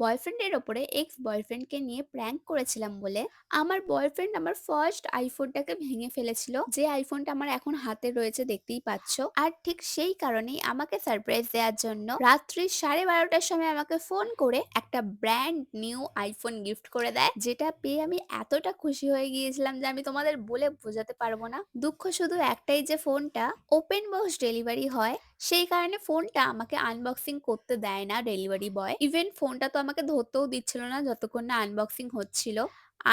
বয়ফ্রেন্ডের ওপরে এক্স বয়ফ্রেন্ডকে নিয়ে প্র্যাঙ্ক করেছিলাম বলে। আমার বয়ফ্রেন্ড আমার ফার্স্ট আইফোনটাকে ভেঙে ফেলেছিল। যে আইফোনটা আমার এখন হাতে রয়েছে দেখতেই পাচ্ছ। আর ঠিক সেই কারণেই আমাকে সারপ্রাইজ দেওয়ার জন্য রাত্রি সাড়ে বারোটার সময় আমাকে ফোন করে একটা ব্র্যান্ড নিউ আইফোন গিফট করে দেয়, যেটা পেয়ে আমি এতটা খুশি হয়ে গিয়েছিলাম যে আমি তোমাদের বলে বোঝাতে পারব না। দুঃখ শুধু একটাই যে ফোনটা ওপেন বক্স ডেলিভারি হয়। সেই কারণে ফোনটা আমাকে আনবক্সিং করতে দেয় না ডেলিভারি বয় ইভেন ফোনটা তো আমাকে ধরতেও দিচ্ছিল না যতক্ষণ না আনবক্সিং হচ্ছিল।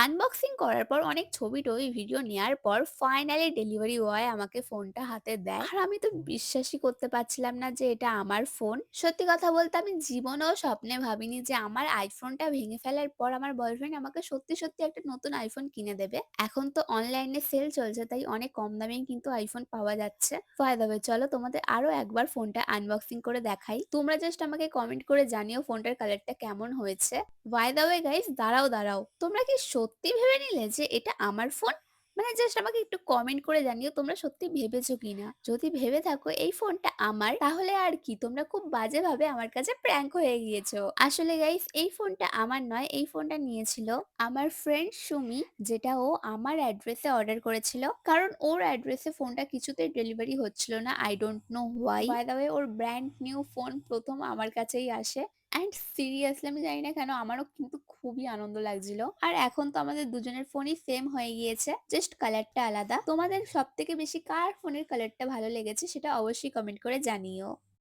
আনবক্সিং করার পর অনেক ছবি টবি ভিডিও নেওয়ার পর ফাইনালি ডেলিভারি বয় আমাকে ফোনটা হাতে দেয়। আর আমি তো বিশ্বাসই করতে পারছিলাম না যে এটা আমার ফোন সত্যি কথা বলতে আমি জীবনেও স্বপ্নে ভাবিনি যে আমার আইফোনটা ভেঙে ফেলার পর আমার বয়ফ্রেন্ড আমাকে সত্যি সত্যি একটা নতুন আইফোন কিনে দেবে। এখন তো অনলাইনে সেল চলছে, তাই অনেক কম দামেই কিন্তু আইফোন পাওয়া যাচ্ছে। দ্য চলো তোমাদের আরও একবার ফোনটা আনবক্সিং করে দেখাই। তোমরা জাস্ট আমাকে কমেন্ট করে জানিও ফোনটার কালারটা কেমন হয়েছে। বাই দ্য ওয়ে গাইস দাঁড়াও দাঁড়াও। তোমরা কি সত্যি ভেবে নিলে যে এটা আমার ফোন মানে জাস্ট আমাকে একটু কমেন্ট করে জানিও তোমরা সত্যি ভেবেছো কিনা? যদি ভেবে থাকো এই ফোনটা আমার, তাহলে আর কি? তোমরা খুব বাজেভাবে আমার কাছে প্র্যাঙ্ক হয়ে গিয়েছো। আসলে গাইস এই ফোনটা আমার নয়, এই ফোনটা নিয়েছিল আমার ফ্রেন্ড সুমি, যেটা ও আমার অ্যাড্রেসে অর্ডার করেছিল। কারণ ওর অ্যাড্রেসে ফোনটা কিছুতেই ডেলিভারি হচ্ছিল না I don't know why by the way or brand new phone প্রথম আমার কাছেই আসে। অ্যান্ড সিরিয়াসলি আমি জানি না কেন, আমারও কিন্তু খুবই আনন্দ লাগছিল। আর এখন তো আমাদের দুজনের ফোনই সেম হয়ে গিয়েছে জাস্ট কালারটা আলাদা। তোমাদের সব থেকে বেশি কার ফোনের কালারটা ভালো লেগেছে, সেটা অবশ্যই কমেন্ট করে জানিও।